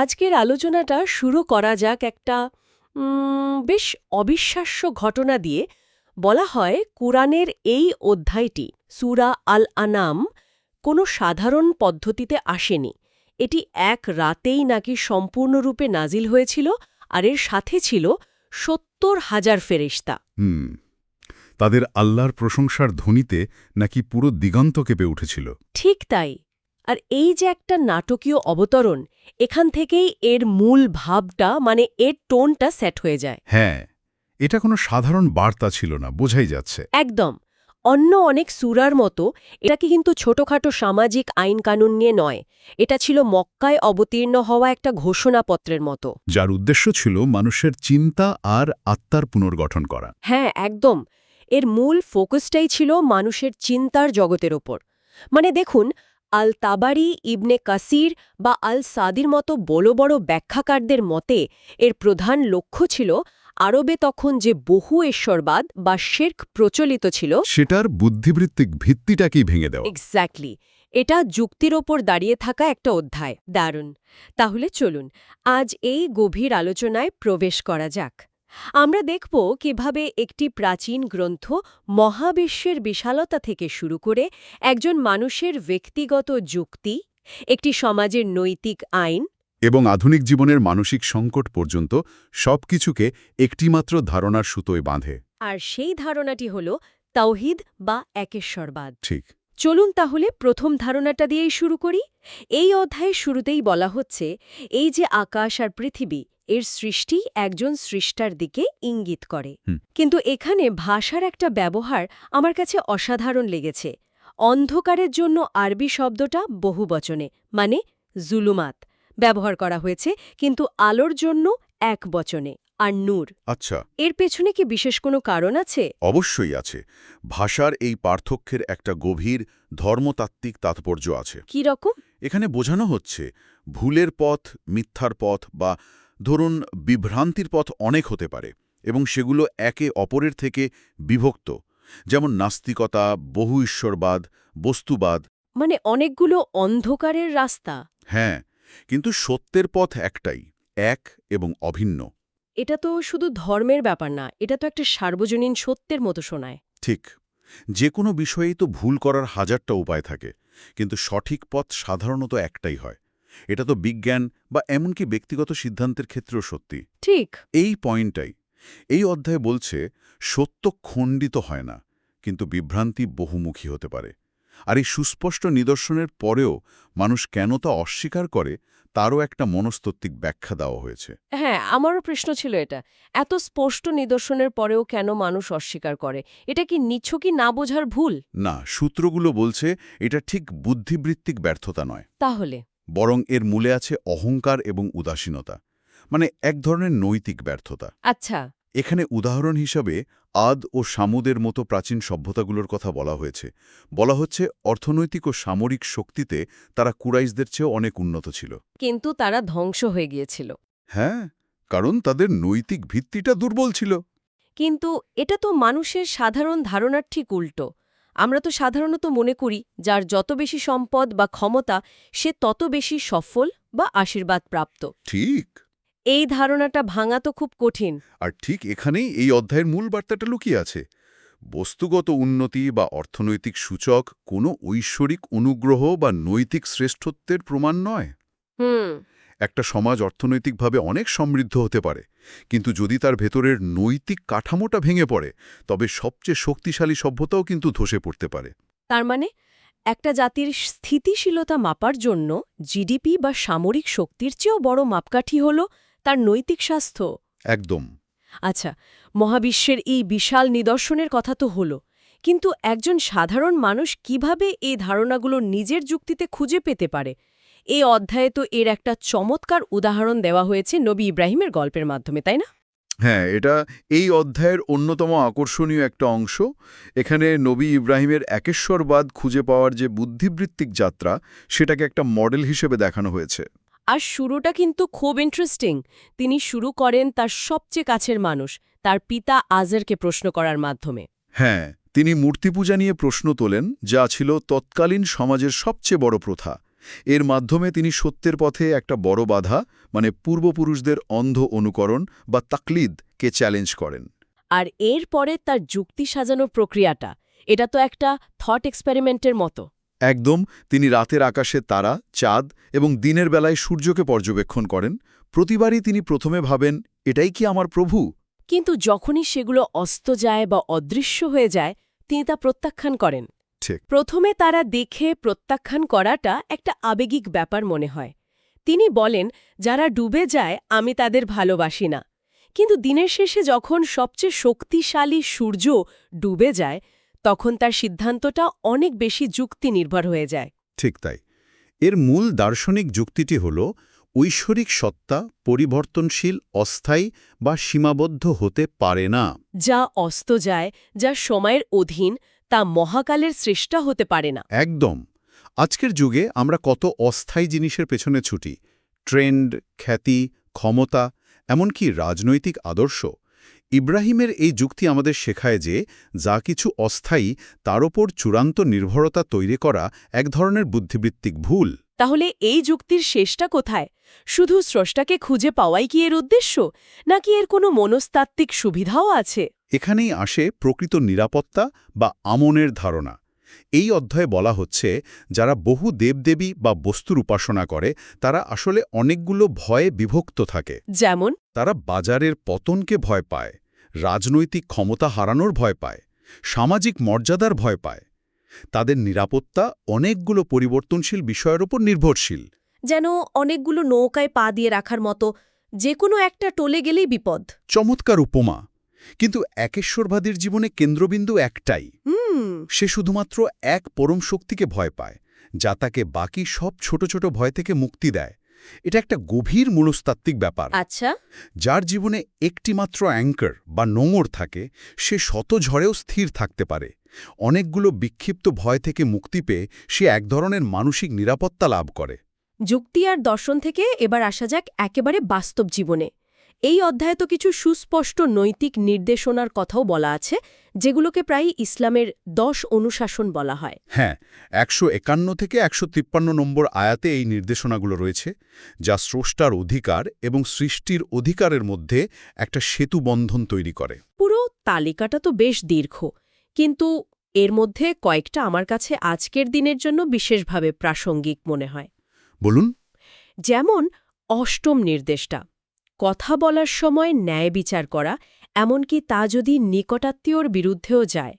আজকের আলোচনাটা শুরু করা যাক একটা বেশ অবিশ্বাস্য ঘটনা দিয়ে। বলা হয় কুরআনের এই অধ্যায়টি সুরা আল আনাম কোনো সাধারণ পদ্ধতিতে আসেনি। এটি এক রাতেই নাকি সম্পূর্ণরূপে নাজিল হয়েছিল আর এর সাথে ছিল সত্তর হাজার ফেরেশতা। হুম তাদের আল্লাহর প্রশংসার ধ্বনিতে নাকি পুরো দিগন্ত কেঁপে উঠেছিল। ঠিক তাই। আর এই যে একটা নাটকীয় অবতরণ এখান থেকেই এর মূল ভাবটা মানে এর টোনটা সেট হয়ে যায়। হ্যাঁ এটা কোনো সাধারণ বার্তা ছিল না বোঝাই যাচ্ছে। একদম। অন্য অনেক সুরার মতো এটাকে কিন্তু ছোটখাটো সামাজিক আইন কানুন নিয়ে নয়। এটা ছিল মক্কায় অবতীর্ণ হওয়া একটা ঘোষণাপত্রের মতো। যার উদ্দেশ্য ছিল মানুষের চিন্তা আর আত্মার পুনর্গঠন করা। হ্যাঁ একদম। এর মূল ফোকাসটাই ছিল মানুষের চিন্তার জগতের ওপর। মানে দেখুন আল তাবারি ইবনে কাসির বা আল সাদির মতো বড় বড় ব্যাখ্যাকারদের মতে এর প্রধান লক্ষ্য ছিল আরবে তখন যে বহু ঈশ্বরবাদ বা শেরক প্রচলিত ছিল সেটার বুদ্ধিবৃত্তিক ভিত্তিটাকেই ভেঙে দেওয়া। এক্স্যাক্টলি এটা যুক্তির ওপর দাঁড়িয়ে থাকা একটা অধ্যায়। দারুণ। তাহলে চলুন আজ এই গভীর আলোচনায় প্রবেশ করা যাক। আমরা দেখব কীভাবে একটি প্রাচীন গ্রন্থ মহাবিশ্বের বিশালতা থেকে শুরু করে একজন মানুষের ব্যক্তিগত যুক্তি একটি সমাজের নৈতিক আইন এবং আধুনিক জীবনের মানসিক সংকট পর্যন্ত সবকিছুকে একটিমাত্র ধারণার সুতোয় বাঁধে। আর সেই ধারণাটি হল তাওহিদ বা একেশ্বরবাদ। ঠিক। চলুন তাহলে প্রথম ধারণাটা দিয়েই শুরু করি। এই অধ্যায়ের শুরুতেই বলা হচ্ছে এই যে আকাশ আর পৃথিবী এর সৃষ্টি একজন সৃষ্টার দিকে ইঙ্গিত করে। কিন্তু এখানে ভাষার একটা ব্যবহার আমার কাছে অসাধারণ লেগেছে। অন্ধকারের জন্য আরবি শব্দটা বহুবচনে মানে জুলুমাত ব্যবহার করা হয়েছে কিন্তু আলোর জন্য এক বচনে আর নূর। আচ্ছা। এর পেছনে কি বিশেষ কোনো কারণ আছে? অবশ্যই আছে। ভাষার এই পার্থক্যের একটা গভীর ধর্মতাত্ত্বিক তাৎপর্য আছে। কি রকম? এখানে বোঝানো হচ্ছে ভুলের পথ মিথ্যার পথ বা ধরুন বিভ্রান্তির পথ অনেক হতে পারে এবং সেগুলো একে অপরের থেকে বিভক্ত যেমন নাস্তিকতা বহু ঈশ্বরবাদ বস্তুবাদ। মানে অনেকগুলো অন্ধকারের রাস্তা। হ্যাঁ কিন্তু সত্যের পথ একটাই এক এবং অভিন্ন। এটা তো শুধু ধর্মের ব্যাপার না এটা তো একটা সার্বজনীন সত্যের মতো শোনায়। ঠিক যে কোনো বিষয়েই তো ভুল করার হাজারটা উপায় থাকে কিন্তু সঠিক পথ সাধারণত একটাই হয়। এটা তো বিজ্ঞান বা এমনকি ব্যক্তিগত সিদ্ধান্তের ক্ষেত্রেও সত্যি। ঠিক। এই পয়েন্টটাই এই অধ্যায় বলছে সত্য খণ্ডিত হয় না কিন্তু বিভ্রান্তি বহুমুখী হতে পারে। আর এই সুস্পষ্ট নিদর্শনের পরেও মানুষ কেন তা অস্বীকার করে তারও একটা মনস্তত্ত্বিক ব্যাখ্যা দেওয়া হয়েছে। হ্যাঁ আমারও প্রশ্ন ছিল এটা। এত স্পষ্ট নিদর্শনের পরেও কেন মানুষ অস্বীকার করে? এটা কি নিছকই না বোঝার ভুল? না সূত্রগুলো বলছে এটা ঠিক বুদ্ধিবৃত্তিক ব্যর্থতা নয়। তাহলে? বরং এর মূলে আছে অহংকার এবং উদাসীনতা মানে এক ধরনের নৈতিক ব্যর্থতা। আচ্ছা। এখানে উদাহরণ হিসাবে আদ ও সামুদের মতো প্রাচীন সভ্যতাগুলোর কথা বলা হয়েছে। বলা হচ্ছে অর্থনৈতিক ও সামরিক শক্তিতে তারা কুরাইশদের চেয়েও অনেক উন্নত ছিল। কিন্তু তারা ধ্বংস হয়ে গিয়েছিল। হ্যাঁ কারণ তাদের নৈতিক ভিত্তিটা দুর্বল ছিল। কিন্তু এটা তো মানুষের সাধারণ ধারণার ঠিক উল্টো। আমরা তো সাধারণত মনে করি যার যত বেশি সম্পদ বা ক্ষমতা সে তত বেশি সফল বা আশীর্বাদ প্রাপ্ত ঠিক। এই ধারণাটা ভাঙা তো খুব কঠিন। আর ঠিক এখানেই এই অধ্যায়ের মূল বার্তাটা লুকিয়ে আছে। বস্তুগত উন্নতি বা অর্থনৈতিক সূচক কোনো ঐশ্বরিক অনুগ্রহ বা নৈতিক শ্রেষ্ঠত্বের প্রমাণ নয়। হুম। একটা সমাজ অর্থনৈতিকভাবে অনেক সমৃদ্ধ হতে পারে। কিন্তু যদি তার ভেতরের নৈতিক কাঠামোটা ভেঙে পড়ে তবে সবচেয়ে শক্তিশালী সভ্যতাও কিন্তু ধসে পড়তে পারে। তার মানে একটা জাতির স্থিতিশীলতা মাপার জন্য জিডিপি বা সামরিক শক্তির চেয়েও বড় মাপকাঠি হল তার নৈতিক স্বাস্থ্য। একদম। আচ্ছা মহাবিশ্বের এই বিশাল নিদর্শনের কথা তো হল কিন্তু একজন সাধারণ মানুষ কীভাবে এই ধারণাগুলো নিজের যুক্তিতে খুঁজে পেতে পারে? এই অধ্যায়ে তো এর একটা চমৎকার উদাহরণ দেওয়া হয়েছে নবী ইব্রাহিমের গল্পের মাধ্যমে তাই না? হ্যাঁ এটা এই অধ্যায়ের অন্যতম আকর্ষণীয় একটা অংশ। এখানে নবী ইব্রাহিমের একেশ্বরবাদ খুঁজে পাওয়ার যে বুদ্ধিবৃত্তিক যাত্রা সেটাকে একটা মডেল হিসেবে দেখানো হয়েছে। আর শুরুটা কিন্তু খুব ইন্টারেস্টিং তিনি শুরু করেন তার সবচেয়ে কাছের মানুষ তার পিতা আজেরকে প্রশ্ন করার মাধ্যমে। হ্যাঁ তিনি মূর্তি পূজা নিয়ে প্রশ্ন তোলেন যা ছিল তৎকালীন সমাজের সবচেয়ে বড় প্রথা। এর মাধ্যমে তিনি সত্যের পথে একটা বড় বাধা মানে পূর্বপুরুষদের অন্ধ অনুকরণ বা তাকলিদকে চ্যালেঞ্জ করেন। আর এর পরে তার যুক্তি সাজানোর প্রক্রিয়াটা এটা তো একটা থট এক্সপেরিমেন্টের মতো। একদম তিনি রাতের আকাশে তারা চাঁদ এবং দিনের বেলায় সূর্যকে পর্যবেক্ষণ করেন। প্রতিবারই তিনি প্রথমে ভাবেন এটাই কি আমার প্রভু? কিন্তু যখনই সেগুলো অস্ত যায় বা অদৃশ্য হয়ে যায় তিনি তা প্রত্যাখ্যান করেন। ঠিক। প্রথমে তারা দেখে প্রত্যাখ্যান করাটা একটা আবেগিক ব্যাপার মনে হয়। তিনি বলেন যারা ডুবে যায় আমি তাদের ভালোবাসি না। কিন্তু দিনের শেষে যখন সবচেয়ে শক্তিশালী সূর্য ডুবে যায় তখন তার সিদ্ধান্তটা অনেক বেশি যুক্তি নির্ভর হয়ে যায়। ঠিক তাই। এর মূল দার্শনিক যুক্তিটি হল ঐশ্বরিক সত্তা পরিবর্তনশীল অস্থায়ী বা সীমাবদ্ধ হতে পারে না। যা অস্ত যায় যা সময়ের অধীন তা মহাকালের সৃষ্টা হতে পারে না। একদম। আজকের যুগে আমরা কত অস্থায়ী জিনিসের পেছনে ছুটি। ট্রেন্ড খ্যাতি ক্ষমতা এমনকি রাজনৈতিক আদর্শ। ইব্রাহিমের এই যুক্তি আমাদের শেখায় যে যা কিছু অস্থায়ী তার ওপর চূড়ান্ত নির্ভরতা তৈরি করা এক ধরনের বুদ্ধিবৃত্তিক ভুল। তাহলে এই যুক্তির শেষটা কোথায়? শুধু স্রষ্টাকে খুঁজে পাওয়াই কি এর উদ্দেশ্য? নাকি এর কোনো মনস্তাত্ত্বিক সুবিধাও আছে? এখানেই আসে প্রকৃত নিরাপত্তা বা আমনের ধারণা। এই অধ্যায়ে বলা হচ্ছে যারা বহু দেবদেবী বা বস্তুর উপাসনা করে তারা আসলে অনেকগুলো ভয়ে বিভক্ত থাকে। যেমন? তারা বাজারের পতনকে ভয় পায় রাজনৈতিক ক্ষমতা হারানোর ভয় পায় সামাজিক মর্যাদার ভয় পায়। তাদের নিরাপত্তা অনেকগুলো পরিবর্তনশীল বিষয়ের ওপর নির্ভরশীল। যেন অনেকগুলো নৌকায় পা দিয়ে রাখার মতো যে কোনো একটা টলে গেলেই বিপদ। চমৎকার উপমা। কিন্তু একেশ্বরবাদীর জীবনে কেন্দ্রবিন্দু একটাই। হুম। সে শুধুমাত্র এক পরম শক্তিকে ভয় পায় যা তাকে বাকি সব ছোট ছোট ভয় থেকে মুক্তি দেয়। এটা একটা গভীর মনস্তাত্ত্বিক ব্যাপার। আচ্ছা। যার জীবনে একটিমাত্র অ্যাঙ্কার বা নোঙর থাকে সে শত ঝড়েও স্থির থাকতে পারে। অনেকগুলো বিক্ষিপ্ত ভয় থেকে মুক্তি পেয়ে সে এক ধরনের মানসিক নিরাপত্তা লাভ করে। যুক্তি আর দর্শন থেকে এবার আসা যাক একেবারে বাস্তব জীবনে। এই অধ্যায়ে তো কিছু সুস্পষ্ট নৈতিক নির্দেশনার কথাও বলা আছে যেগুলোকে প্রায় ইসলামের দশ অনুশাসন বলা হয়। হ্যাঁ একশো একান্ন থেকে একশো তিপ্পান্ন নম্বর আয়াতে এই নির্দেশনাগুলো রয়েছে যা স্রষ্টার অধিকার এবং সৃষ্টির অধিকারের মধ্যে একটা সেতু বন্ধন তৈরি করে। পুরো তালিকাটা তো বেশ দীর্ঘ কিন্তু এর মধ্যে কয়েকটা আমার কাছে আজকের দিনের জন্য বিশেষভাবে প্রাসঙ্গিক মনে হয়। বলুন। যেমন অষ্টম নির্দেশটা কথা বলার সময় ন্যায় বিচার করা, এমনকি তা যদি নিকটাত্মীয়র বিরুদ্ধেও যায়।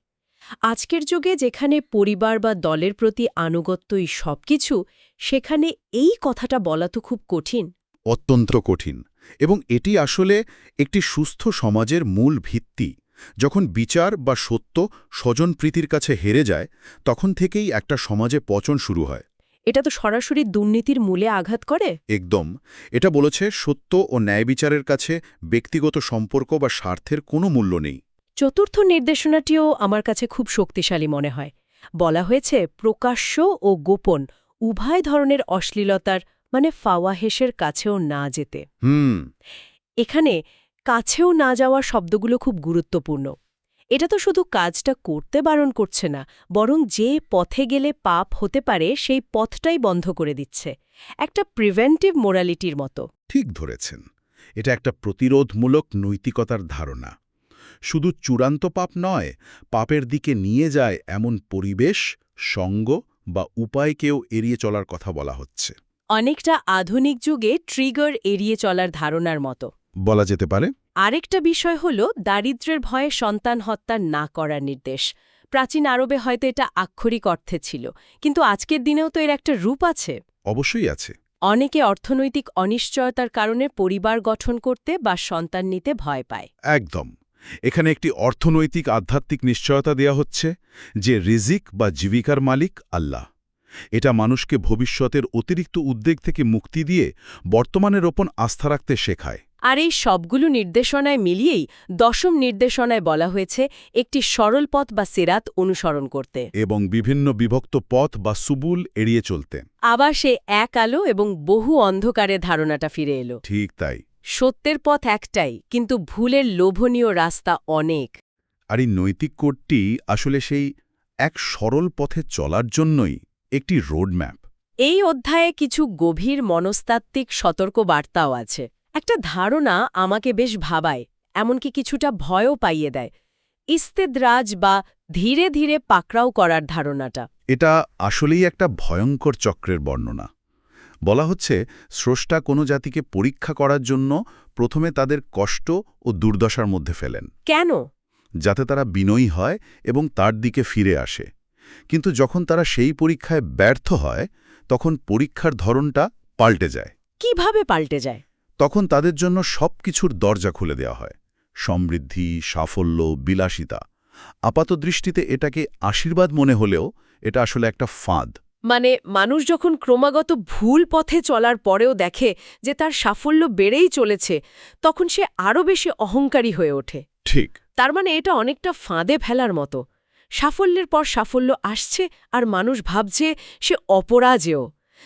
আজকের যুগে যেখানে পরিবার বা দলের প্রতি আনুগত্যই সবকিছু, সেখানে এই কথাটা বলা তো খুব কঠিন। অত্যন্ত কঠিন এবং এটি আসলে একটি সুস্থ সমাজের মূল ভিত্তি। যখন বিচার বা সত্য স্বজনপ্রীতির কাছে হেরে যায়, তখন থেকেই একটা সমাজে পচন শুরু হয়। এটা তো সরাসরি দুর্নীতির মূলে আঘাত করে? একদম। এটা বলেছে সত্য ও ন্যায় বিচারের কাছে ব্যক্তিগত সম্পর্ক বা স্বার্থের কোনো মূল্য নেই। চতুর্থ নির্দেশনাটিও আমার কাছে খুব শক্তিশালী মনে হয়। বলা হয়েছে প্রকাশ্য ও গোপন উভয় ধরনের অশ্লীলতার মানে ফাওয়াহেসের কাছেও না যেতে। হুম। এখানে কাছেও না যাওয়া শব্দগুলো খুব গুরুত্বপূর্ণ। এটা তো শুধু কাজটা করতে বারণ করছে না বরং যে পথে গেলে পাপ হতে পারে সেই পথটাই বন্ধ করে দিচ্ছে। একটা প্রিভেন্টিভ মোরালিটির মতো। ঠিক ধরেছেন। এটা একটা প্রতিরোধমূলক নৈতিকতার ধারণা। শুধু চূড়ান্ত পাপ নয় পাপের দিকে নিয়ে যায় এমন পরিবেশ সঙ্গ বা উপায়কেও এড়িয়ে চলার কথা বলা হচ্ছে। অনেকটা আধুনিক যুগে ট্রিগার এড়িয়ে চলার ধারণার মতো। বলা যেতে পারে। আরেকটা বিষয় হল দারিদ্র্যের ভয়ে সন্তান হত্যা না করার নির্দেশ। প্রাচীন আরবে হয়তো এটা আক্ষরিক অর্থে ছিল কিন্তু আজকের দিনেও তো এর একটা রূপ আছে। অবশ্যই আছে। অনেকে অর্থনৈতিক অনিশ্চয়তার কারণে পরিবার গঠন করতে বা সন্তান নিতে ভয় পায়। একদম। এখানে একটি অর্থনৈতিক আধ্যাত্মিক নিশ্চয়তা দেয়া হচ্ছে যে রিজিক বা জীবিকার মালিক আল্লাহ। এটা মানুষকে ভবিষ্যতের অতিরিক্ত উদ্বেগ থেকে মুক্তি দিয়ে বর্তমানের ওপর আস্থা রাখতে শেখায়। আর এই সবগুলো নির্দেশনায় মিলিয়েই দশম নির্দেশনায় বলা হয়েছে একটি সরল পথ বা সেরাত অনুসরণ করতে। এবং বিভিন্ন বিভক্ত পথ বা সুবুল এড়িয়ে চলতে। আবার সে এক আলো এবং বহু অন্ধকারে ধারণাটা ফিরে এলো। ঠিক তাই। সত্যের পথ একটাই কিন্তু ভুলের লোভনীয় রাস্তা অনেক। আর এই নৈতিক কোডটি আসলে সেই এক সরল পথে চলার জন্যই একটি রোডম্যাপ। এই অধ্যায়ে কিছু গভীর মনস্তাত্ত্বিক সতর্ক বার্তাও আছে। একটা ধারণা আমাকে বেশ ভাবায় এমনকি কিছুটা ভয়ও পাইয়ে দেয়। ইস্তেদরাজ বা ধীরে ধীরে পাকড়াও করার ধারণাটা। এটা আসলেই একটা ভয়ঙ্কর চক্রের বর্ণনা। বলা হচ্ছে স্রষ্টা কোনো জাতিকে পরীক্ষা করার জন্য প্রথমে তাদের কষ্ট ও দুর্দশার মধ্যে ফেলেন। কেন? যাতে তারা বিনয়ী হয় এবং তার দিকে ফিরে আসে। কিন্তু যখন তারা সেই পরীক্ষায় ব্যর্থ হয় তখন পরীক্ষার ধরনটা পাল্টে যায়। কীভাবে পাল্টে যায়? তখন তাদের জন্য সব কিছুর দরজা খুলে দেওয়া হয়। সমৃদ্ধি সাফল্য বিলাসিতা। আপাত দৃষ্টিতে এটাকে আশীর্বাদ মনে হলেও এটা আসলে একটা ফাঁদ। মানে মানুষ যখন ক্রমাগত ভুল পথে চলার পরেও দেখে যে তার সাফল্য বেড়েই চলেছে তখন সে আরও বেশি অহংকারী হয়ে ওঠে। ঠিক। তার মানে এটা অনেকটা ফাঁদে ফেলার মতো। সাফল্যের পর সাফল্য আসছে আর মানুষ ভাবছে সে অপরাজেয়।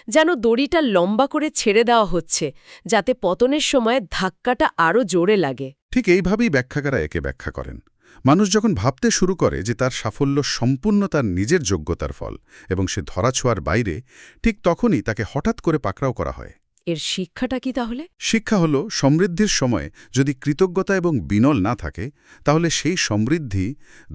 যেন দড়িটা লম্বা করে ছেড়ে দেওয়া হচ্ছে, যাতে পতনের সময় ধাক্কাটা আরও জোরে লাগে। ঠিক এইভাবেই ব্যাখ্যাকারা একে ব্যাখ্যা করেন। মানুষ যখন ভাবতে শুরু করে যে তার সাফল্য সম্পূর্ণ তার নিজের যোগ্যতার ফল এবং সে ধরাছোঁয়ার বাইরে, ঠিক তখনই তাকে হঠাৎ করে পাকড়াও করা হয়। এর শিক্ষাটা কি তাহলে? শিক্ষা হল সমৃদ্ধির সময় যদি কৃতজ্ঞতা এবং বিনল না থাকে তাহলে সেই সমৃদ্ধি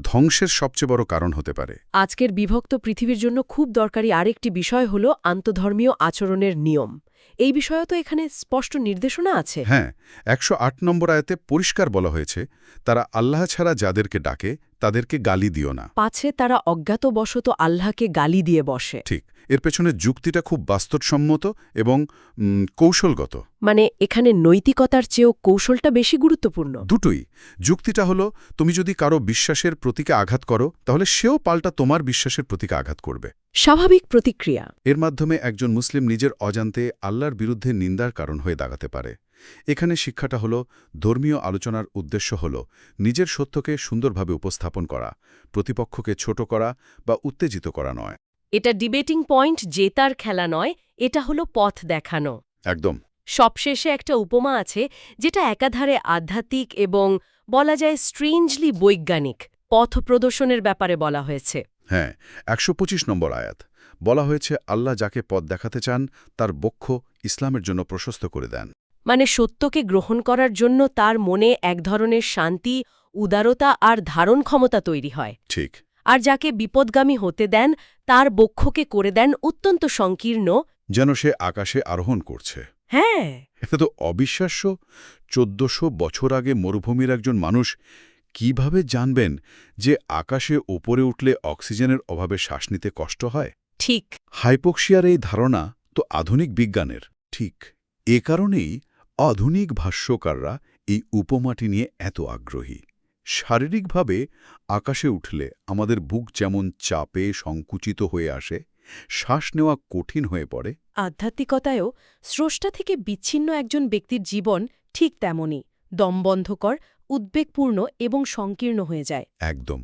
ধ্বংসের সবচেয়ে বড় কারণ হতে পারে। আজকের বিভক্ত পৃথিবীর জন্য খুব দরকারি আরেকটি বিষয় হল আন্তধর্মীয় আচরণের নিয়ম। এই বিষয়ে তো এখানে স্পষ্ট নির্দেশনা আছে। হ্যাঁ একশো আট নম্বর আয়াতে পরিষ্কার বলা হয়েছে তারা আল্লাহ ছাড়া যাদেরকে ডাকে তাদেরকে গালি দিও না। পাছে তারা অজ্ঞাতবশত আল্লাহকে গালি দিয়ে বসে। ঠিক এর পেছনে যুক্তিটা খুব বাস্তবসম্মত এবং কৌশলগত। মানে এখানে নৈতিকতার চেয়েও কৌশলটা বেশি গুরুত্বপূর্ণ। দুটোই। যুক্তিটা হলো তুমি যদি কারও বিশ্বাসের প্রতীকে আঘাত করো তাহলে সেও পাল্টা তোমার বিশ্বাসের প্রতীকে আঘাত করবে। স্বাভাবিক প্রতিক্রিয়া। এর মাধ্যমে একজন মুসলিম নিজের অজান্তে আল্লাহর বিরুদ্ধে নিন্দার কারণ হয়ে দাগাতে পারে। এখানে শিক্ষাটা হল ধর্মীয় আলোচনার উদ্দেশ্য হল নিজের সত্যকে সুন্দরভাবে উপস্থাপন করা প্রতিপক্ষকে ছোট করা বা উত্তেজিত করা নয়। এটা ডিবেটিং পয়েন্ট জেতার খেলা নয় এটা হলো পথ দেখানো। একদম। সবশেষে একটা উপমা আছে যেটা একাধারে আধ্যাত্মিক এবং বলা যায় স্ট্রেঞ্জলি বৈজ্ঞানিক পথ প্রদর্শনের ব্যাপারে বলা হয়েছে। হ্যাঁ একশো পঁচিশ নম্বর আয়াত। বলা হয়েছে আল্লাহ যাকে পথ দেখাতে চান তার বক্ষ ইসলামের জন্য প্রশস্ত করে দেন। মানে সত্যকে গ্রহণ করার জন্য তার মনে এক ধরনের শান্তি উদারতা আর ধারণ ক্ষমতা তৈরি হয়। ঠিক। আর যাকে বিপদগামী হতে দেন তার বক্ষকে করে দেন অত্যন্ত সংকীর্ণ। যেন সে আকাশে আরোহণ করছে। হ্যাঁ। এটা তো অবিশ্বাস্য। চোদ্দশো বছর আগে মরুভূমির একজন মানুষ কীভাবে জানবেন যে আকাশে ওপরে উঠলে অক্সিজেনের অভাবে শ্বাস নিতে কষ্ট হয়? ঠিক। হাইপোক্সিয়ার এই ধারণা তো আধুনিক বিজ্ঞানের। ঠিক। এ কারণেই আধুনিক ভাষ্যকাররা এই উপমাটি নিয়ে এত আগ্রহী। শারীরিকভাবে আকাশে উঠলে আমাদের বুক যেমন চাপে সংকুচিত হয়ে আসে শ্বাস নেওয়া কঠিন হয়ে পড়ে। আধ্যাত্মিকতায়ও স্রষ্টা থেকে বিচ্ছিন্ন একজন ব্যক্তির জীবন ঠিক তেমনই দমবন্ধকর উদ্বেগপূর্ণ এবং সংকীর্ণ হয়ে যায়। একদম।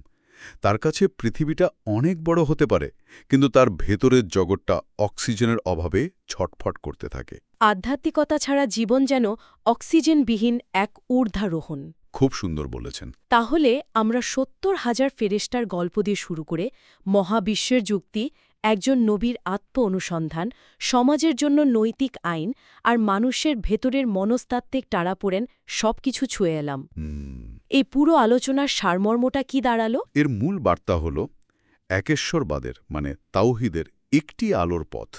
তার কাছে পৃথিবীটা অনেক বড় হতে পারে কিন্তু তার ভেতরের জগৎটা অক্সিজেনের অভাবে ছটফট করতে থাকে। আধ্যাত্মিকতা ছাড়া জীবন যেন অক্সিজেনবিহীন এক ঊর্ধ্বারোহণ। খুব সুন্দর বলেছেন। তাহলে আমরা সত্তর হাজার ফেরেস্টার গল্প দিয়ে শুরু করে মহাবিশ্বের যুক্তি একজন নবীর আত্ম অনুসন্ধান সমাজের জন্য নৈতিক আইন আর মানুষের ভেতরের মনস্তাত্ত্বিক টাড়াপোড়েন সবকিছু ছুঁয়ে এলাম। এই পুরো আলোচনার সারমর্মটা কি দাঁড়াল? এর মূল বার্তা হল একেশ্বরবাদের মানে তাওহিদের একটি আলোর পথ।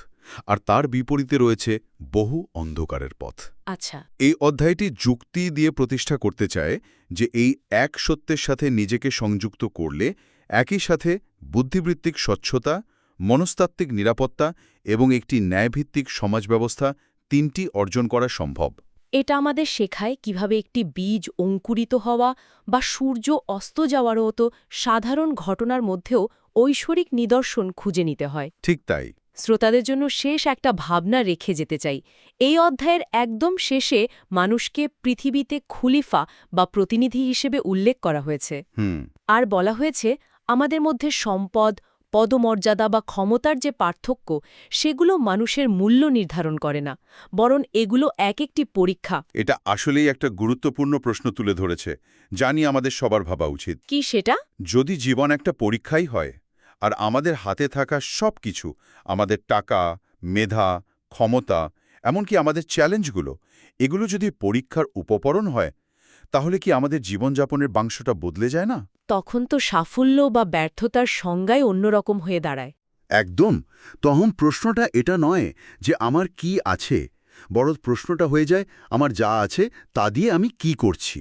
আর তার বিপরীতে রয়েছে বহু অন্ধকারের পথ। আচ্ছা। এই অধ্যায়টি যুক্তি দিয়ে প্রতিষ্ঠা করতে চায় যে এই এক সত্যের সাথে নিজেকে সংযুক্ত করলে একই সাথে বুদ্ধিবৃত্তিক স্বচ্ছতা মনস্তাত্ত্বিক নিরাপত্তা এবং একটি ন্যায়ভিত্তিক সমাজ ব্যবস্থা তিনটি অর্জন করা সম্ভব। এটা আমাদের শেখায় কীভাবে একটি বীজ অঙ্কুরিত হওয়া বা সূর্য অস্ত যাওয়ারও তো সাধারণ ঘটনার মধ্যেও ঐশ্বরিক নিদর্শন খুঁজে নিতে হয়। ঠিক তাই। শ্রোতাদের জন্য শেষ একটা ভাবনা রেখে যেতে চাই। এই অধ্যায়ের একদম শেষে মানুষকে পৃথিবীতে খুলিফা বা প্রতিনিধি হিসেবে উল্লেখ করা হয়েছে। হুম। আর বলা হয়েছে আমাদের মধ্যে সম্পদ পদমর্যাদা বা ক্ষমতার যে পার্থক্য সেগুলো মানুষের মূল্য নির্ধারণ করে না বরং এগুলো এক একটি পরীক্ষা। এটা আসলেই একটা গুরুত্বপূর্ণ প্রশ্ন তুলে ধরেছে জানি আমাদের সবার ভাবা উচিত। কি সেটা? যদি জীবন একটা পরীক্ষাই হয় আর আমাদের হাতে থাকা সব কিছু আমাদের টাকা মেধা ক্ষমতা এমনকি আমাদের চ্যালেঞ্জগুলো এগুলো যদি পরীক্ষার উপকরণ হয় তাহলে কি আমাদের জীবনযাপনের বাংশটা বদলে যায় না? তখন তো সাফল্য বা ব্যর্থতার সংজ্ঞায় অন্যরকম হয়ে দাঁড়ায়। একদম। তহম প্রশ্নটা এটা নয় যে আমার কি আছে বড় প্রশ্নটা হয়ে যায় আমার যা আছে তা দিয়ে আমি কি করছি।